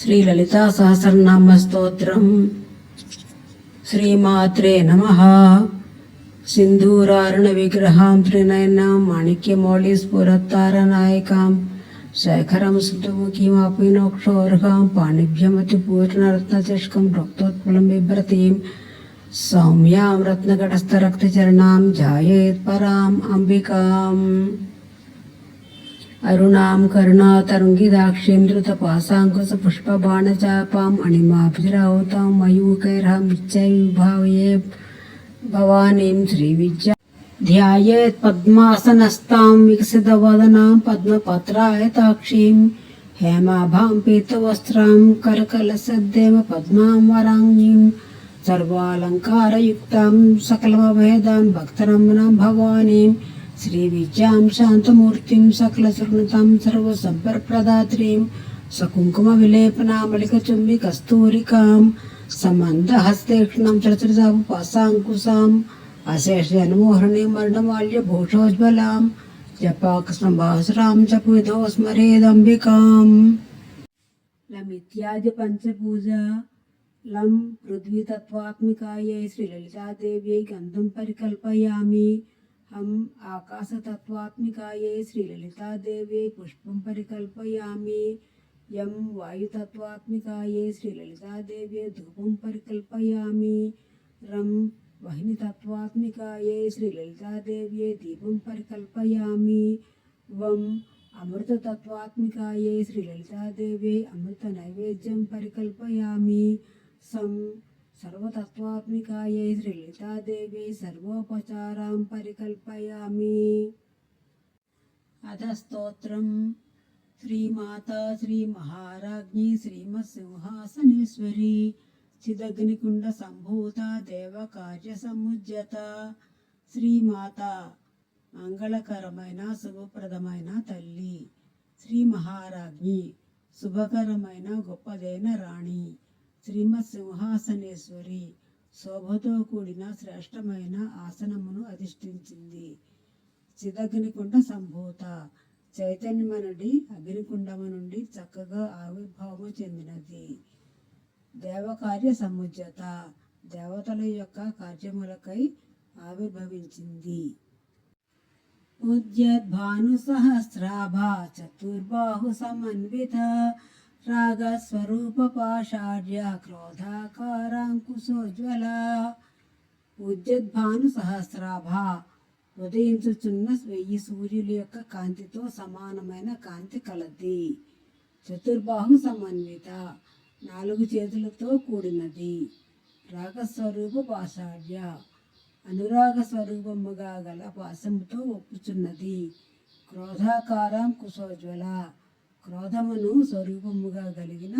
శ్రీ లలితా సహస్రనామ స్తోత్రం. శ్రీమాత్రే నమ. సింధూరారుణ విగ్రహాం త్రినయనాం మాణిక్యమౌళి స్ఫురత్తారనాయకాం శేఖరం సుతముఖీమాపినోక్షోర్హాం పాణిభ్యమతి పూర్ణరత్నచష్కం రక్తోత్పలం బిభ్రతీం సౌమ్యాం రత్నగటస్థరక్తచరణాం జాయేత్పరాం అంబికాం. अरुणां कर्णातरुङ्गिदाक्षीं धृतपासाङ्कुश पुष्पबाणचापाम् अणिमाभिरावतां मयूकैर्हं विभावये भवानीं श्रीविद्या ध्यायेत् पद्मासनस्तां विकसितवदनां पद्मपत्रायताक्षीं हेमाभां पीतवस्त्रां करकलसद्देव శ్రీవిద్యాం శాంతమూర్తిం సకలశృణుతాం సర్వసంపర్ప్రదాత్రీం సకుంకుమ విలేపనామలికచుంబి కస్తూరికాం సమందహస్తేక్షణం చరచరసాంకుశాం అశేష జనమోహరణి మరణమాల్య భూషోజ్వలాం జపాకృష్ణ బాసురాం జపువిధో స్మరేదంబికాం లమిత్యాది పంచపూజ లం పృథ్వీతత్వాత్మికాయై శ్రీలలితాదేవ్యై గంధం పరికల్పయామి. हम आकाशतत्त्वात्मिकायै श्रीललितादेव्यै पुष्पं परिकल्पयामि। यं वायुतत्त्वात्मिकायै श्रीललितादेव्यै धूपं परिकल्पयामि। रं वह्नितत्त्वात्मिकायै श्रीललितादेव्यै दीपं परिकल्पयामि। वम् अमृततत्त्वात्मिकायै अमृत अमृतनैवेद्यं परिकल्पयामि। सम సర్వతత్వాత్మికాయై శ్రీలితాదేవి సర్వోపచారాం పరికల్పయామి. అధస్తోత్రం శ్రీమాతా శ్రీ మహారాజ్ఞి శ్రీమత్సింహాసనేశ్వరి చిదగ్నికుండ సంభూత దేవకార్య సముజ్యత శ్రీమాత మంగళకరమైన శుభప్రదమైన తల్లి శ్రీ మహారాజ్ఞి శుభకరమైన గొప్పదైన రాణి శ్రీమత్ సింహాసనేశ్వరి శోభతో కూడిన శ్రేష్టమైన ఆసనమును అధిష్ఠించింది. చిదగ్నికుండ సంభూత. చైతన్యమనుడి అగ్నికుండము నుండి చక్కగా ఆవిర్భావము చెందినది. దేవకార్య సముజ్జత దేవతల యొక్క కార్యములకై ఆవిర్భవించింది. ఉద్యద్భాను సహస్రాభ చతుర్బాహు సమన్విత. రాగస్వరూప పాషాఢ్య క్రోధాకారాంకుశోజ్వల ఉద్యద్భాను సహస్రాభ ఉదయించుచున్న వెయ్యి సూర్యుల యొక్క కాంతితో సమానమైన కాంతి కలది. చతుర్బాహు సమన్విత నాలుగు చేతులతో కూడినది. రాగస్వరూప పాషాఢ్య అనురాగ స్వరూపముగా గల పాశముతో ఒప్పుచున్నది. క్రోధాకారం కుశోజ్వల క్రోధమును స్వరూపముగా కలిగిన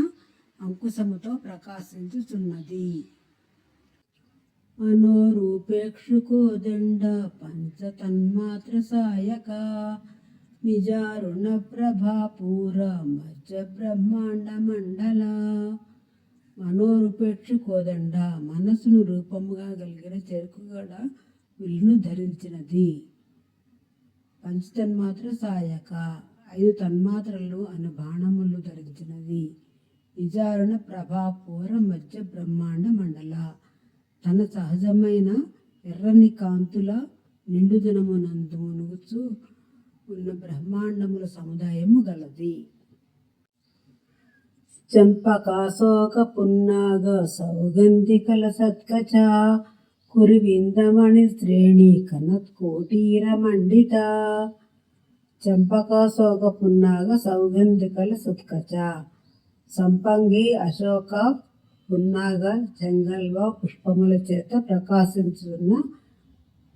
అంకుశముతో ప్రకాశించుచున్నది. మనోరూపేక్షుకో దండ పంచతన్మాత్ర సాయక నిజారుణ ప్రభాపూర మధ్య బ్రహ్మాండ మండల మనోరూపేక్షుకోదండ మనసును రూపముగా కలిగిన చెరుకుగడ విల్లును ధరించినది. పంచతన్మాత్ర సాయక ఐదు తన్మాత్రలు అను బాణములు ధరించినది. నిజారుణ ప్రభాపూర మధ్య బ్రహ్మాండ మండల. తన సహజమైన ఎర్రని కాంతుల నిండుదనమునందు మునుగుచు ఉన్న బ్రహ్మాండముల సముదాయము గలది. చంపకాశోక పున్నాగ సౌగంధికల సత్కచ కురివిందమణి శ్రేణి కనత్కోటీర మండిత. చంపకాశోక పున్నాగ సౌగంధికల సత్కచ. సంపంగి అశోక పున్నాగ చెంగల్వ పుష్పముల చేత ప్రకాశించున్న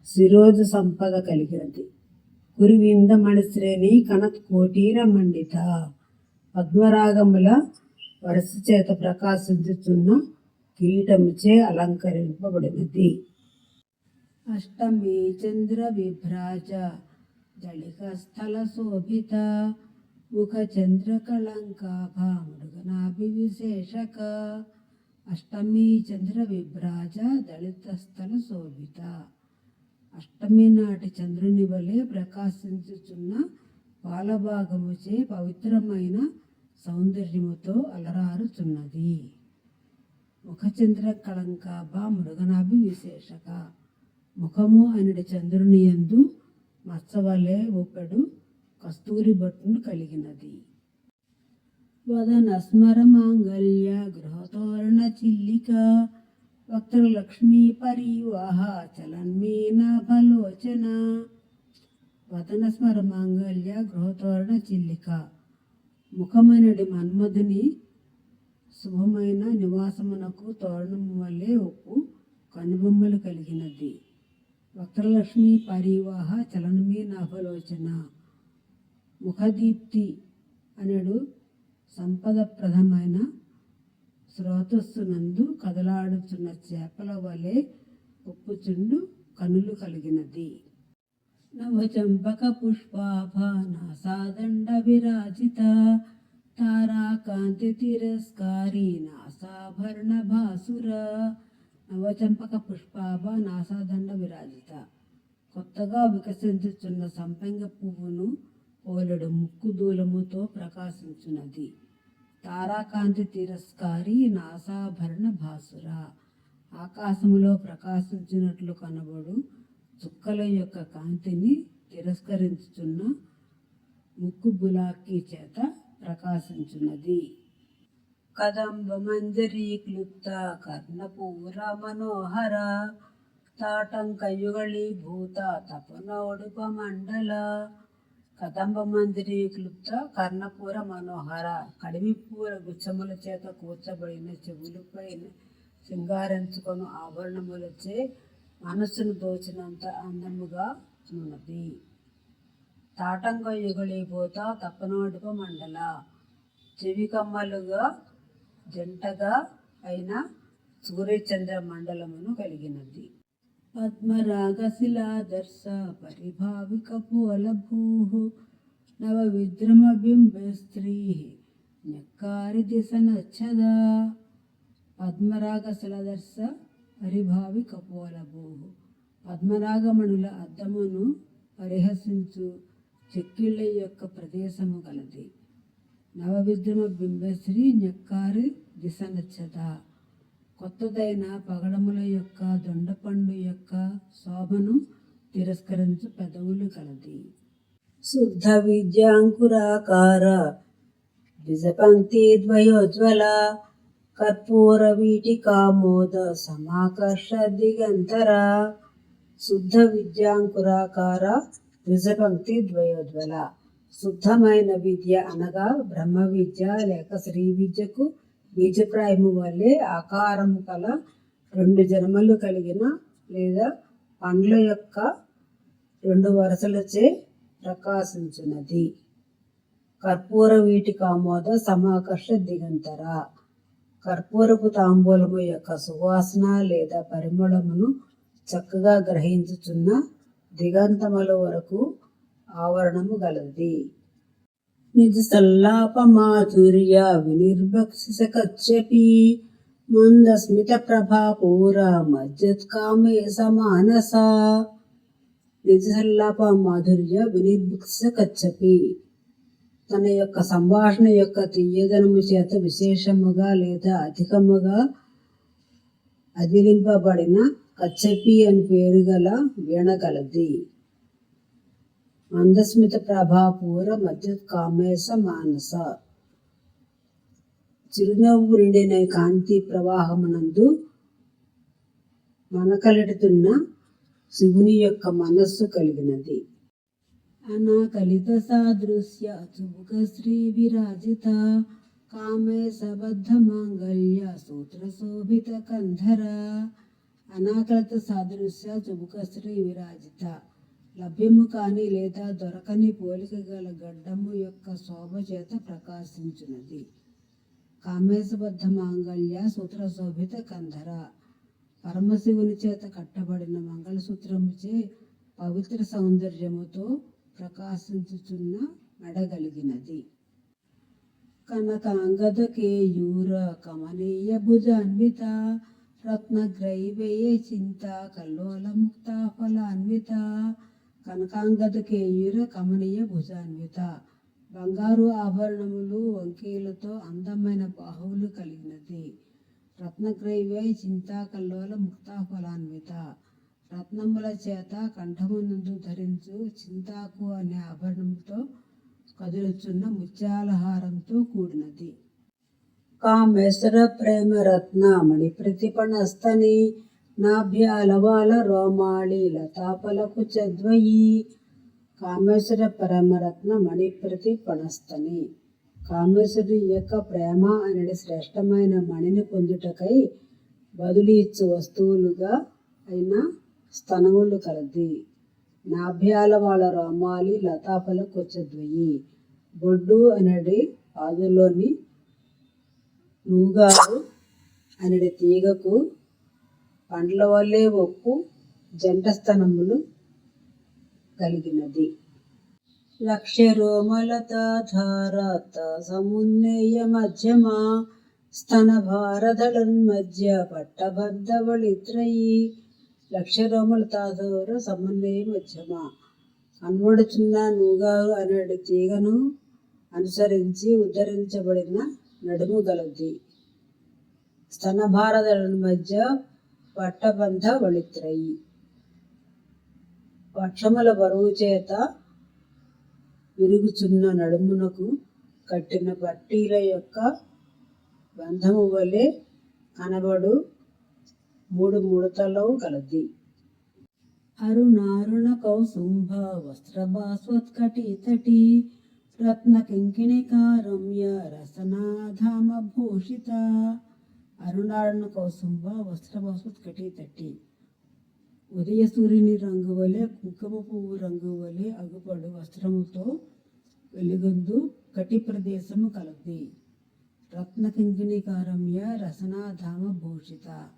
శిరోజు సంపద కలిగినది. కురివింద మణిశ్రేణి కనత్ కోటీర మండిత. పద్మరాగముల వరుస చేత ప్రకాశించుచున్న కిరీటముచే అలంకరింపబడినది. అష్టమి చంద్ర విభ్రాజ దళిక స్థల శోభిత ముఖ చంద్ర మృగనాభి విశేషక అష్టమి చంద్ర విభ్రాజ దళిత స్థల శోభిత అష్టమి నాటి చంద్రుని వలె ప్రకాశించుచున్న పాలభాగముచే పవిత్రమైన సౌందర్యముతో అలరారుచున్నది। ముఖచంద్ర కళంకాభ మృగనాభి విశేషక ముఖము అనడి చంద్రుని యందు మత్సవలే ఒకడు కస్తూరి భట్టును కలిగినది. వదన స్మర మాంగళ్య గృహతోరణ చిల్లిక వక్తలక్ష్మీ పరివాహ చలన్మీనాభలోచన వదన స్మర మాంగళ్య గృహతోరణ చిల్లిక ముఖమైనడి మన్మధుని శుభమైన నివాసమునకు తోరణం వల్లే ఒప్పు కనుబొమ్మలు కలిగినది. వక్రలక్ష్మి పరివాహ చలనమే నాభలోచన. ముఖదీప్తి అనడు సంపదప్రదమైన స్రోతస్సునందు కదలాడుచున్న చేపల వలె ఉప్పుచుండు కనులు కలిగినది. నవచంపక పుష్పాభ నాసాదండ విరాజిత తారాకాంతి తిరస్కారి నాసాభరణ భాసుర నవచంపక పుష్పాభ నాసాదండ విరాజిత. కొత్తగా వికసించుచున్న సంపెంగ పువ్వును పోలెడు ముక్కు దూలముతో ప్రకాశించున్నది తారాకాంతి తిరస్కారి నాసాభరణ భాసుర. ఆకాశములో ప్రకాశించినట్లు కనబడు చుక్కల యొక్క కాంతిని తిరస్కరించుచున్న ముక్కు బులాకి చేత ప్రకాశించున్నది కదంబ మంజరీ క్లుప్త కర్ణపూర మనోహర తాటంకయుగళీ భూత తపనోడుప మండల. కదంబ క్లుప్త కర్ణపూర మనోహర కడిమిపూల గుచ్చముల చేత కూర్చబడిన చెవులపైన సింగారించుకొని ఆభరణములచే మనస్సును దోచినంత అందముగా ఉన్నది. తాటంగ యుగళీభూత తప్పనోడుప మండల. చెవి కమ్మలుగా జంటగా అయిన సూర్యచంద్ర మండలమును కలిగినది. పద్మరాగశిలాదర్శ పరిభావికపు అలభూ నవ విద్రమ బింబ స్త్రీ నెక్కారి దిశ నచ్చదా పద్మరాగశిలాదర్శ పరిభావి కపోలభూ పద్మరాగమణుల అద్దమును పరిహసించు చెక్కిళ్ళ యొక్క ప్రదేశము గలది. నవవిద్రమ బింబశ్రీ నెక్కారి దిశ నచ్చత కొత్తదైన పగడముల యొక్క దొండపండు యొక్క శోభను తిరస్కరించు పెదవులు కలది. శుద్ధ విద్యాంకురాకార ద్విజపంక్తి ద్వయోజ్వల కర్పూర వీటికామోద సమాకర్ష దిగంతర. శుద్ధ విద్యాంకురాకార ద్విజపంక్తి ద్వయోజ్వల శుద్ధమైన విద్య అనగా బ్రహ్మ విద్య లేక శ్రీ విద్యకు బీజప్రాయము వల్లే ఆకారము కల రెండు జన్మలు కలిగిన లేదా పండ్ల యొక్క రెండు వరుసలచే ప్రకాశించున్నది కర్పూర వీటి కామోద సమాకర్ష దిగంతర. కర్పూరపు తాంబూలము యొక్క సువాసన లేదా పరిమళమును చక్కగా గ్రహించుచున్న దిగంతముల వరకు ఆవరణము గలది. నిజ సల్లాప మాధుర్య వినిర్భక్షిస కచ్చపి మందస్మిత ప్రభాపూర మజ్జత్కామే సమానస. నిజ సల్లాప మాధుర్య వినిర్భక్షిసకచ్చపి తన యొక్క సంభాషణ యొక్క తీయదనము చేత విశేషముగా లేదా అధికముగా అదిలింపబడిన కచ్చపి అని పేరు గల వీణగలది మందస్మిత ప్రభాపూర మధ్య కామేశ మానస. చిరునవ్వు నిండిన కాంతి ప్రవాహమునందు మనకలెడుతున్న శివుని యొక్క మనస్సు కలిగినది. అనాకలిత సాదృశ్య చుముఖ శ్రీ విరాజిత కామేశబద్ధ మాంగళ్య సూత్ర శోభిత కంధర. అనాకలిత సాదృశ్య చుముఖ శ్రీ విరాజిత. లభ్యము కాని లేదా దొరకని పోలిక గల గడ్డము యొక్క శోభ చేత ప్రకాశించినది. కామేశబద్ధ మాంగళ్య సూత్ర శోభిత కంధర. పరమశివుని చేత కట్టబడిన మంగళసూత్రముచే పవిత్ర సౌందర్యముతో ప్రకాశించుచున్న మెడగలిగినది. కనకాంగద కేయూర కమనీయ భుజాన్విత. రత్నగ్రైవేయ చింత కల్లోల ముక్త ఫలాన్విత. కనకాంగద కేయూర కమనీయ భుజాన్విత. బంగారు ఆభరణములు వంకీలతో అందమైన బాహువులు కలిగినది. రత్నగ్రైవే చింతాకల్లోల ముక్తాఫలాన్విత. రత్నముల చేత కంఠమునందు ధరించు చింతాకు అనే ఆభరణంతో కదులుచున్న ముత్యాలహారంతో కూడినది. కామేశ్వర ప్రేమ రత్న మణి ప్రతిపణస్తని నాభ్యాలవాల రోమాళి లతాపలకు చద్వయి. కామేశ్వర పరమరత్న మణి ప్రతిపణస్తని కామేశ్వరుడి యొక్క ప్రేమ అనేది శ్రేష్టమైన మణిని పొందుటకై బదులు ఇచ్చు వస్తువులుగా అయిన స్తనములు కలది. నాభ్యాల వాళ్ళ రోమాలి లతాపల కొచ్చద్వయి బొడ్డు అనేది పాదులోని నూగారు అనేది తీగకు పండ్ల వల్లే ఒప్పు జంటస్తనములు కలిగినది. లక్ష రోమలత సమున్నయ మధ్యమా మధ్యమ స్తన భారదళన్మధ్య పట్టబద్ధవళిత్రయి లక్ష రోమలతాధోర సమన్వయ మధ్యమ. కనబడుచున్న నూగారు అనేటి తీగను అనుసరించి ఉద్ధరించబడిన నడుము గలది. స్తనభారదళ మధ్య పట్టబంధ వళిత్రయి పక్షముల బరువు చేత విరుగుచున్న నడుమునకు కట్టిన పట్టీల యొక్క బంధము వలె కనబడు మూడు ముడతలో కలది. అరుణారుణ కౌసుంభ వస్త్రభాస్వత్కటితటి రత్న కింకిణికారమ్య అరుణారణ భూషిత అరుణారుణ కౌసుంభ తట్టి. ఉదయ సూర్యుని రంగు వలె కుంకుమ పువ్వు రంగు వలె అగుపడు వస్త్రముతో వెలుగొందు కటి ప్రదేశము కలది. రత్నకింకిణికారమ్య రసనాధామ భూషిత.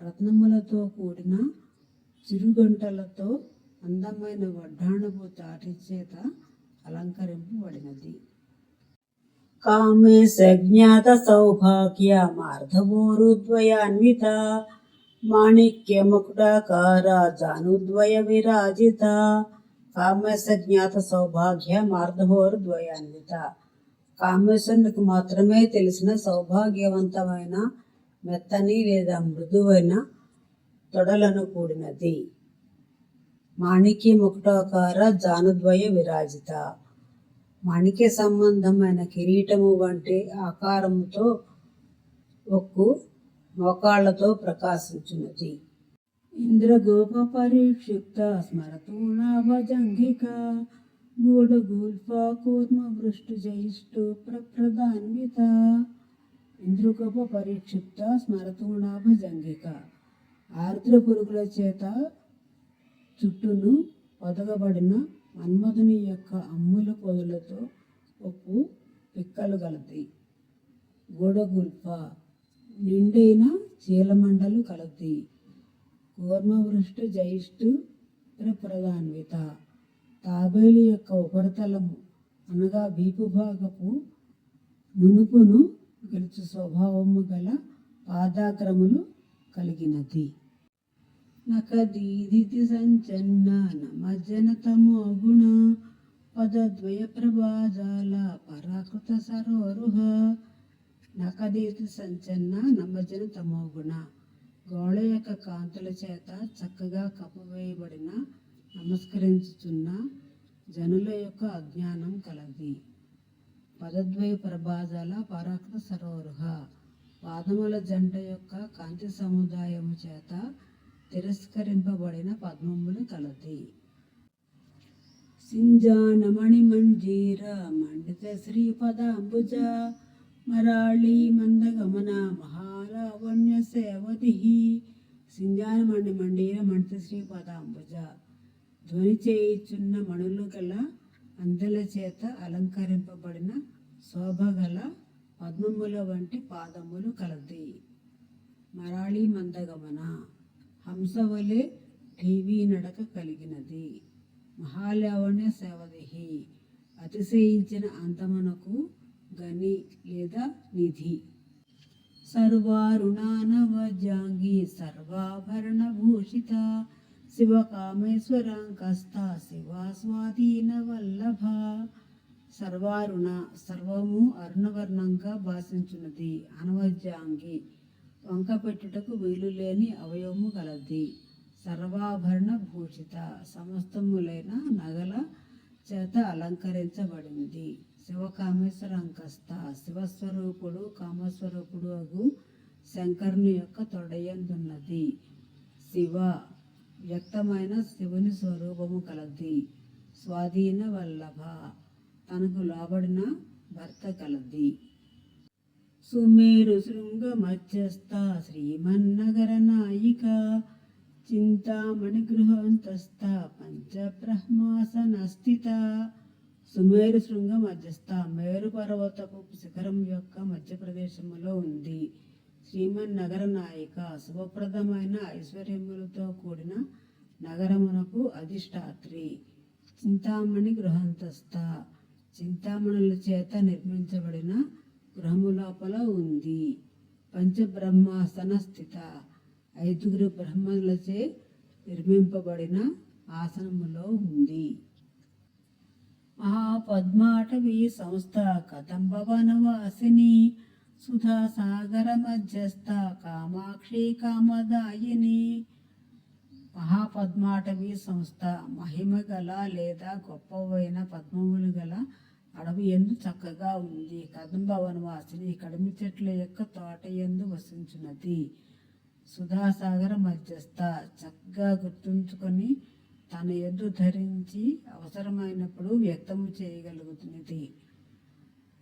రత్నములతో కూడిన చిరుగంటలతో అందమైన వడ్డాణపు తాటి చేత అలంకరింపబడినది. కామే సజ్ఞాత సౌభాగ్య మార్ధవోరుద్వయాన్విత మాణిక్య ముకుటాకార జానుద్వయ విరాజిత కామేశ జ్ఞాత సౌభాగ్య మార్ధవోరుద్వయాన్విత కామేశ్వరునికి మాత్రమే తెలిసిన సౌభాగ్యవంతమైన మెత్తని లేదా మృదువైన తొడలను కూడినది మాణిక్య ముకుటాకార జానుద్వయ విరాజిత మాణిక్య సంబంధమైన కిరీటము వంటి ఆకారముతో ఒక్కు మోకాళ్ళతో ప్రకాశించున్నది. ఇంద్రగోప పరిక్షిప్త స్మరతూణాభజంఘిక గూఢగూల్ఫ కూర్మ వృష్టు జయిష్టు ప్రప్రదాన్విత ఇంద్రగోప పరిక్షిప్త స్మరతూణాభజంఘిక ఆర్ద్ర పురుగుల చేత చుట్టూను పొదగబడిన మన్మధుని యొక్క అమ్ముల పొదలతో ఒప్పు పిక్కలు కలది గోడగుల్ప నిండైన చీలమండలు కలది కూర్మవృష్టి జయిష్టు ప్రప్రదాన్విత తాబేలు యొక్క ఉపరితలము అనగా వీపు భాగపు నునుపును గెలుచు స్వభావము గల పాదాగ్రములు కలిగినది. నకదీదితి సంచన్న నమజ్జన పదద్వయ ప్రభాజాల పరాకృత సరోరుహ నకదీతి సంచన్న నమజ్జన తమోగుణ గుణ యొక్క కాంతుల చేత చక్కగా కప్పవేయబడిన నమస్కరించుచున్న జనుల యొక్క అజ్ఞానం కలది. పదద్వయ ప్రభాజాల పరాకృత సరోరుహ పాదముల జంట యొక్క కాంతి సముదాయము చేత తిరస్కరింపబడిన పద్మములు కలది. సింజానమణి మంజీర మండిత శ్రీపదాంబుజ మరాళి మందగమన మహారావణ్య సేవతి సింజానమణి మండీర మండిత శ్రీపదాంబుజ ధ్వని చేయుచున్న మణులు గల అందల చేత అలంకరింపబడిన శోభగల పద్మముల వంటి పాదములు కలది. మరాళి మందగమన హంసవలే టీవీ నడక కలిగినది. మహాలావణ్య సేవదిహి. అతిశయించిన అంతమునకు గని లేదా నిధి. సర్వారుణానవజాంగి సర్వాభరణ భూషిత శివకామేశ్వరాంకస్త శివాస్వాధీన వల్లభ సర్వారుణ సర్వము అరుణవర్ణంగా భాషించున్నది అనవజ్యాంగి వంక పెట్టుటకు వీలు లేని అవయవము గలది. సర్వాభరణ భూషిత. సమస్తములైన నగల చేత అలంకరించబడింది. శివకామేశ్వర అంకస్త శివస్వరూపుడు కామస్వరూపుడు అగు శంకరుని యొక్క తొడయందున్నది. శివ వ్యక్తమైన శివుని స్వరూపము కలది స్వాధీన వల్లభ. తనకు లోబడిన భర్త కలది సుమేరు శృంగ మధ్యస్థ శ్రీమన్నగర నాయిక. చింతామణి గృహంతస్థ పంచబ్రహ్మాసనస్థిత. సుమేరు శృంగ మధ్యస్థ మేరు పర్వతపు శిఖరం యొక్క మధ్యప్రదేశములో ఉంది. శ్రీమన్ నగర నాయిక శుభప్రదమైన ఐశ్వర్యములతో కూడిన నగరమునకు అధిష్టాత్రి. చింతామణి గృహంతస్థ. చింతామణుల చేత నిర్మించబడిన గృహము లోపల ఉంది. పంచబ్రహ్మాసన స్థిత ఐదుగురు బ్రహ్మలచే నిర్మింపబడిన ఆసనములో ఉంది. మహాపద్మాటవీ సంస్థ కదంబవనవాసిని సుధా సాగర మధ్యస్థ కామాక్షి కామదాయిని. మహాపద్మాటవీ సంస్థ మహిమ గల లేదా గొప్పవైన పద్మములు గల అడవి ఎందు చక్కగా ఉంది. కదంబవనవాసిని కడిమి చెట్ల యొక్క తోట ఎందు వసించున్నది సుధాసాగర మధ్యస్థ చక్కగా గుర్తుంచుకొని తన ఎద్దు ధరించి అవసరమైనప్పుడు వ్యక్తము చేయగలుగుతున్నది.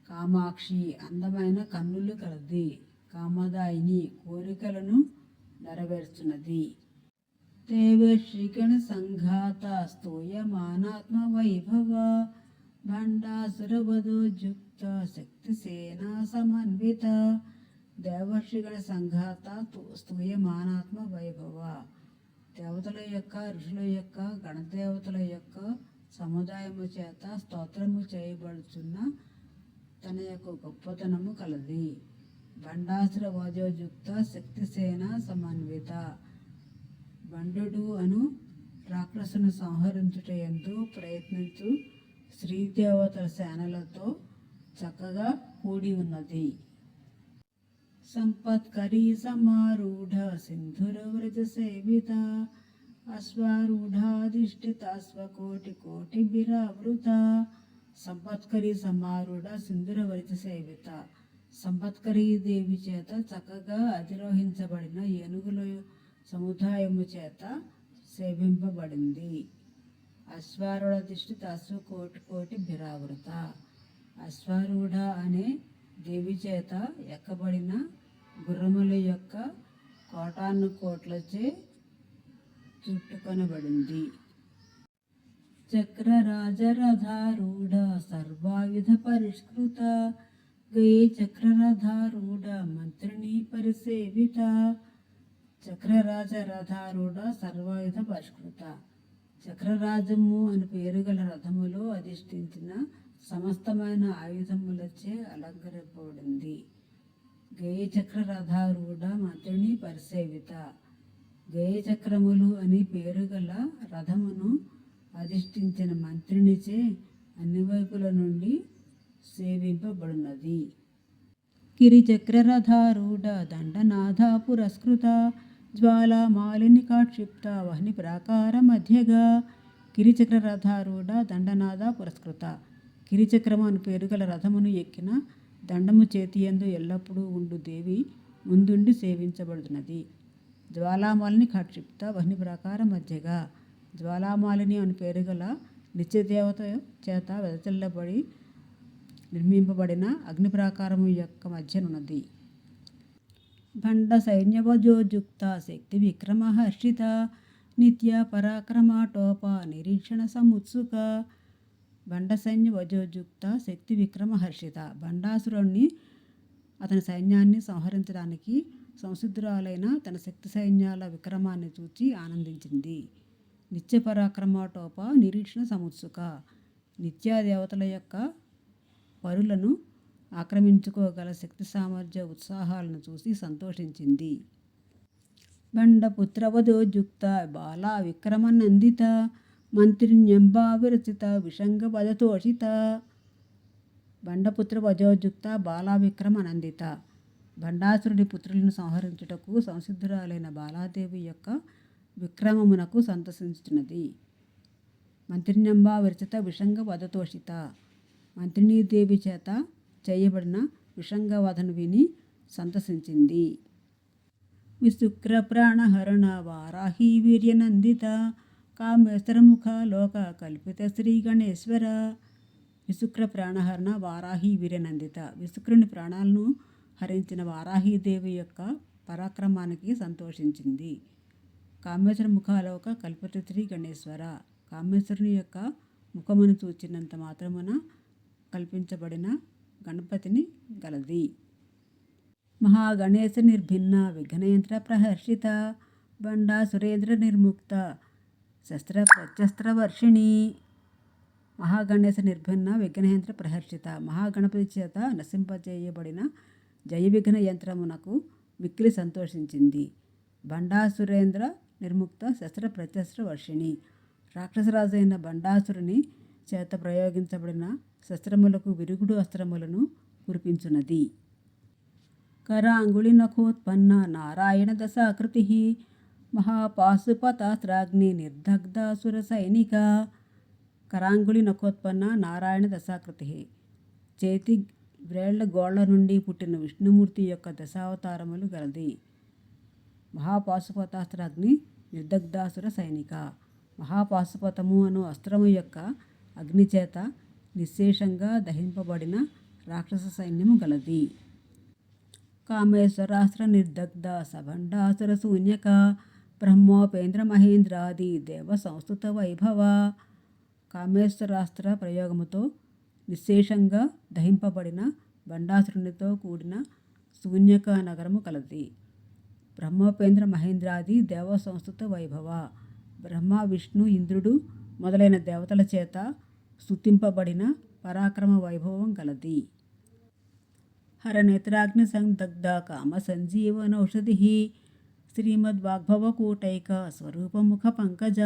కామాక్షి అందమైన కన్నులు కలది. కామదాయిని కోరికలను నెరవేర్చున్నది. దేవర్షిగణ సంఘాత స్తూయమానాత్మ వైభవ భండాసురవధోజుక్త శక్తిసేనా సమన్విత దేవర్షిగణ సంఘాత స్తూయమానాత్మ వైభవ. దేవతల యొక్క ఋషుల యొక్క గణదేవతల యొక్క సముదాయము చేత స్తోత్రము చేయబడుచున్న తన యొక్క గొప్పతనము కలది. బండాసుర వజోజుక్త శక్తిసేన సమన్విత. బండు అను రాక్షసును సంహరించుట ఎందు ప్రయత్నించు శ్రీదేవతల సేనలతో చక్కగా కూడి ఉన్నది. సంపత్కరీ సమారూఢ సింధుర వ్రజ సేవిత అశ్వారూఢాధిష్ఠిత స్వకోటి కోటి బిరావృత. సంపత్కరి సమారూఢ సింధుర వ్రజ సేవిత. సంపత్కరీ దేవి చేత చక్కగా అధిరోహించబడిన ఏనుగుల సముదాయము చేత సేవింపబడింది. అశ్వారూఢ దిష్టి అశ్వ కోటి కోటి బిరావృత అశ్వారూఢ అనే దేవి చేత ఎక్కబడిన గుర్రముల యొక్క కోటాను కోట్లచే చుట్టుకొనబడింది. చక్రరాజరథారూఢ సర్వాయుధ పరిష్కృత. గయే చక్రరథారూఢ మంత్రిని పరిసేవిత. చక్రరాజరథారూఢ సర్వావిధ సర్వాయుధ పరిష్కృత. చక్రరాజము అని పేరు గల రథములో అధిష్ఠించిన సమస్తమైన ఆయుధములచే అలంకరింపబడింది. గయచక్ర రథారూఢ మంత్రిని పరిసేవిత. గయ చక్రములు అని పేరు గల రథమును అధిష్ఠించిన మంత్రినిచే అన్ని వైపుల నుండి సేవింపబడినది. కిరిచక్రరథారూఢ దండనాథ పురస్కృత జ్వాలామాలిని కాక్షిప్త వహ్ని ప్రాకార మధ్యగా కిరిచక్ర రథారూఢ దండనాద పురస్కృత. గిరిచక్రము అని పేరు గల రథమును ఎక్కిన దండము చేతి యందు ఎల్లప్పుడూ ఉండు దేవి ముందుండి సేవించబడుతున్నది. జ్వాలామాలిని కాక్షిప్త వహ్ని ప్రాకార మధ్యగా జ్వాలామాలిని అని పేరు గల నిత్యదేవత చేత వెదజల్లబడి నిర్మింపబడిన అగ్ని ప్రాకారము యొక్క మధ్యనున్నది. భండ సైన్యవజోజుక్త శక్తి విక్రమ హర్షిత నిత్య పరాక్రమాటోప నిరీక్షణ సముత్సుక. భండ సైన్య వజోజుక్త శక్తి విక్రమ హర్షిత భండాసురుణ్ణి అతని సైన్యాన్ని సంహరించడానికి సంసిద్ధురాలైన తన శక్తి సైన్యాల విక్రమాన్ని చూచి ఆనందించింది. నిత్య పరాక్రమాటోప నిరీక్షణ సముత్సుక. నిత్యాదేవతల యొక్క పరులను ఆక్రమించుకోగల శక్తి సామర్థ్య ఉత్సాహాలను చూసి సంతోషించింది. బండపుత్రవధోజుక్త బాలా విక్రమనందిత మంత్రిణ్యంబా విరచిత విషంగ పదతోషిత బండపుత్ర వజోజుక్త బాలా నందిత బండాసురుడి పుత్రులను సంహరించుటకు సంసిద్ధురాలైన బాలాదేవి యొక్క విక్రమమునకు సంతసించినది మంత్రినంబ విరచిత విషంగ వధతోషిత మంత్రిణీదేవి చేత చేయబడిన విషంగవధను విని సంతసించింది. విశుక్ర ప్రాణహరణ వారాహి వీర్యనందిత కామేశ్వరముఖ లోక కల్పిత శ్రీ గణేశ్వర. విశుక్ర ప్రాణహరణ వారాహి వీర్యనందిత విశుక్రుని ప్రాణాలను హరించిన వారాహీదేవి యొక్క పరాక్రమానికి సంతోషించింది. కామేశ్వర ముఖాలోక కల్పిత శ్రీ గణేశ్వర కామేశ్వరుని యొక్క ముఖమును చూచినంత మాత్రమున కల్పించబడిన గణపతిని గలది. మహాగణేశ నిర్భిన్న విఘ్నయంత్ర ప్రహర్షిత బండా సురేంద్ర నిర్ముక్త శస్త్ర ప్రత్యస్త్ర వర్షిణి. మహాగణేశ నిర్భిన్న విఘ్నయంత్ర ప్రహర్షిత మహాగణపతి చేత నశింపజేయబడిన జయ విఘ్న యంత్రమునకు మిక్కిలి సంతోషించింది. బండాసురేంద్ర నిర్ముక్త శస్త్ర ప్రత్యస్త్ర వర్షిణి. రాక్షసరాజైన బండాసురుని చేత ప్రయోగించబడిన శస్త్రములకు విరుగుడు అస్త్రములను కురిపించున్నది కరాంగుళి నఖోత్పన్న నారాయణ దశాకృతి మహాపాశుపతాస్త్రాగ్ని నిర్దగ్ధాసుర సైనిక కరాంగుళి నఖోత్పన్న నారాయణ దశాకృతి చేతి వ్రేళ్ళ గోళ్ళ నుండి పుట్టిన విష్ణుమూర్తి యొక్క దశావతారములు గలది. మహాపాశుపతాస్త్రాగ్ని నిర్దగ్ధాసుర సైనిక మహాపాశుపతము అను అస్త్రము యొక్క అగ్నిచేత నిశ్శేషంగా దహింపబడిన రాక్షస సైన్యము గలది. కామేశ్వరాస్త్ర నిర్దగ్ధ సభండాసుర శూన్యక బ్రహ్మోపేంద్ర మహేంద్రాది దేవ సంస్థుత వైభవ కామేశ్వరాస్త్ర ప్రయోగముతో నిశ్శేషంగా దహింపబడిన బండాసురునితో కూడిన శూన్యక నగరము కలది. బ్రహ్మోపేంద్ర మహేంద్రాది దేవ సంస్థుత వైభవ బ్రహ్మ విష్ణు ఇంద్రుడు మొదలైన దేవతల చేత స్థుతింపబడిన పరాక్రమ వైభవం గలది. హరనేత్రాగ్ని సందగ్ధ కామ సంజీవనౌషధి శ్రీమద్వాగ్భవకూటైక స్వరూపముఖ పంకజ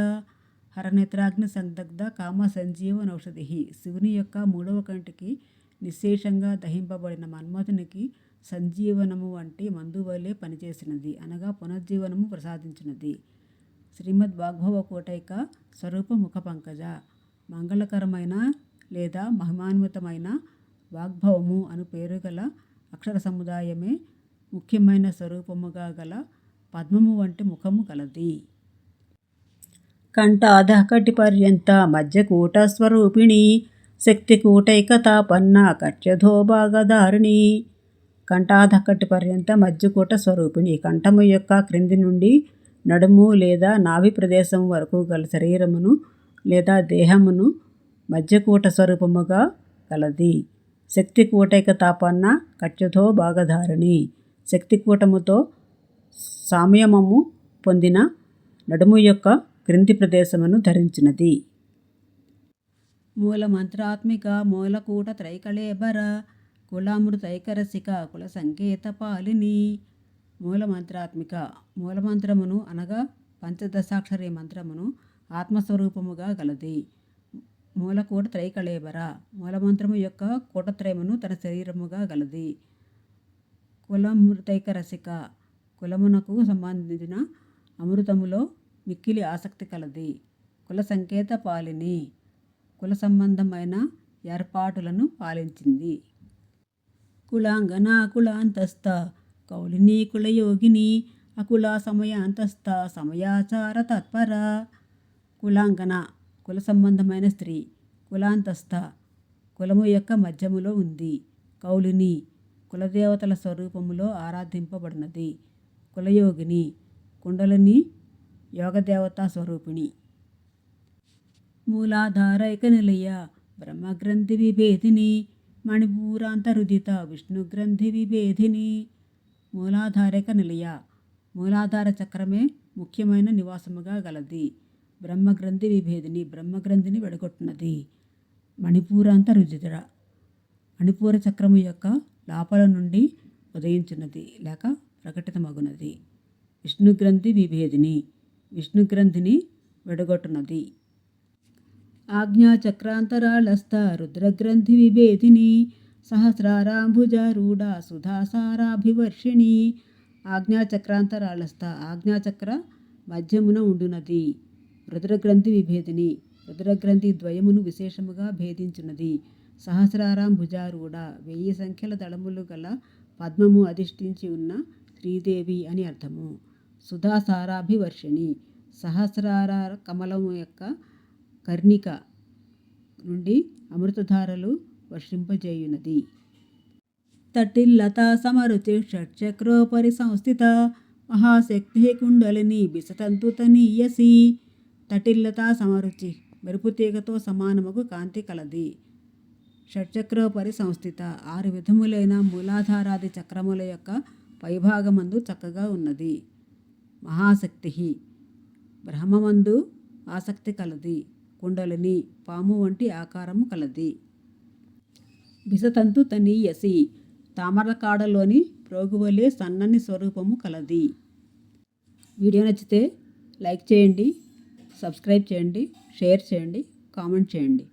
హరనేత్రాగ్ని సందగ్ధ కామ సంజీవనౌషధి శివుని యొక్క మూడవ కంటికి నిశ్శేషంగా దహింపబడిన మన్మథునికి సంజీవనము వంటి మందు వలె పనిచేసినది. అనగా పునర్జీవనము ప్రసాదించినది. శ్రీమద్ వాగ్భవ కోటైక స్వరూపముఖ పంకజ మంగళకరమైన లేదా మహిమాన్వితమైన వాగ్భవము అను పేరు గల అక్షర సముదాయమే ముఖ్యమైన స్వరూపముగా గల పద్మము వంటి ముఖము కలది కంఠాధకటి పర్యంత మధ్యకూట స్వరూపిణి శక్తికూటైకతాపన్న కట్యధోభాగధారిణి కంఠాధకటి పర్యంత మధ్యకూట స్వరూపిణి కంఠము యొక్క క్రింది నుండి నడుము లేదా నాభి ప్రదేశం వరకు గల శరీరమును లేదా దేహమును మధ్యకూట స్వరూపముగా కలది. శక్తి కూటైక తాపన్న కట్యతో భాగధారిణి. శక్తికూటముతో సామ్యమము పొందిన నడుము యొక్క క్రింది ప్రదేశమును ధరించినది. మూల మంత్రాత్మిక మూలకూట త్రైకళేబర కులామృతైకరసిక కుల సంకేత పాలిని. మూల మంత్రాత్మిక మూలమంత్రమును అనగా పంచదశాక్షరి మంత్రమును ఆత్మస్వరూపముగా గలది. మూలకూట త్రైకళేబర. మూలమంత్రము యొక్క కూటత్రయమును తన శరీరముగా గలది. కులమృతైక రసిక. కులమునకు సంబంధించిన అమృతములో మిక్కిలి ఆసక్తి కలది. కుల సంకేత పాలిని. కుల సంబంధమైన ఏర్పాటులను పాలించింది. కులాంగన కులాంతస్థ. కౌలిని కులయోగిని. అకుల సమయాంతస్థ. సమయాచార తత్పర. కులాంగన కుల సంబంధమైన స్త్రీ కులాంతస్థ కులము యొక్క మధ్యములో ఉంది. కౌలిని కులదేవతల స్వరూపములో ఆరాధింపబడినది. కులయోగిని కుండలిని యోగదేవతా స్వరూపిణి. మూలాధారైక నిలయ బ్రహ్మగ్రంథి విభేదిని మణిపూరాంతరుదిత విష్ణుగ్రంథి విభేదిని. మూలాధారిక నిలయ మూలాధార చక్రమే ముఖ్యమైన నివాసముగా గలది. బ్రహ్మగ్రంథి విభేదిని బ్రహ్మగ్రంథిని విడగొట్టినది. మణిపూరాంత రుజిత మణిపూర చక్రము యొక్క లోపల నుండి ఉదయించినది లేక ప్రకటితమగునది. విష్ణుగ్రంథి విభేదిని విష్ణుగ్రంథిని వెడగొట్టున్నది ఆజ్ఞాచక్రాంతరాళస్థ రుద్రగ్రంథి విభేదిని సహస్రారాంభుజారూఢ సుధాసారాభివర్షిణి ఆజ్ఞాచక్రాంతరాళస్థ ఆజ్ఞాచక్ర మధ్యమున ఉండునది. రుద్రగ్రంథి విభేదిని రుద్రగ్రంథి ద్వయమును విశేషముగా భేదించున్నది సహస్రారాం భుజారూఢ వెయ్యి సంఖ్యల దళములు గల పద్మము అధిష్ఠించి ఉన్న శ్రీదేవి అని అర్థము. సుధాసారాభివర్షిణి సహస్రార కమలము యొక్క కర్ణిక నుండి అమృతధారలు వర్షింపజేయునది. తటిల్లతా సమరుచి షట్చక్రోపరి సంస్థిత మహాశక్తి కుండలిని బిసతంతు జటిల్లత సమరుచి మెరుపు తీగతో సమానముకు కాంతి కలది. షట్చక్రోపరి సంస్థిత ఆరు విధములైన మూలాధారాది చక్రముల యొక్క పైభాగమందు చక్కగా ఉన్నది. మహాశక్తి బ్రహ్మమందు ఆసక్తి కలది. కుండలిని పాము వంటి ఆకారము కలది. బిసతంతు తనీయసి తామరకాడలోని ప్రోగువలే సన్నని స్వరూపము కలది. వీడియో నచ్చితే లైక్ చేయండి. సబ్స్క్రైబ్ చేయండి షేర్ చేయండి కామెంట్ చేయండి.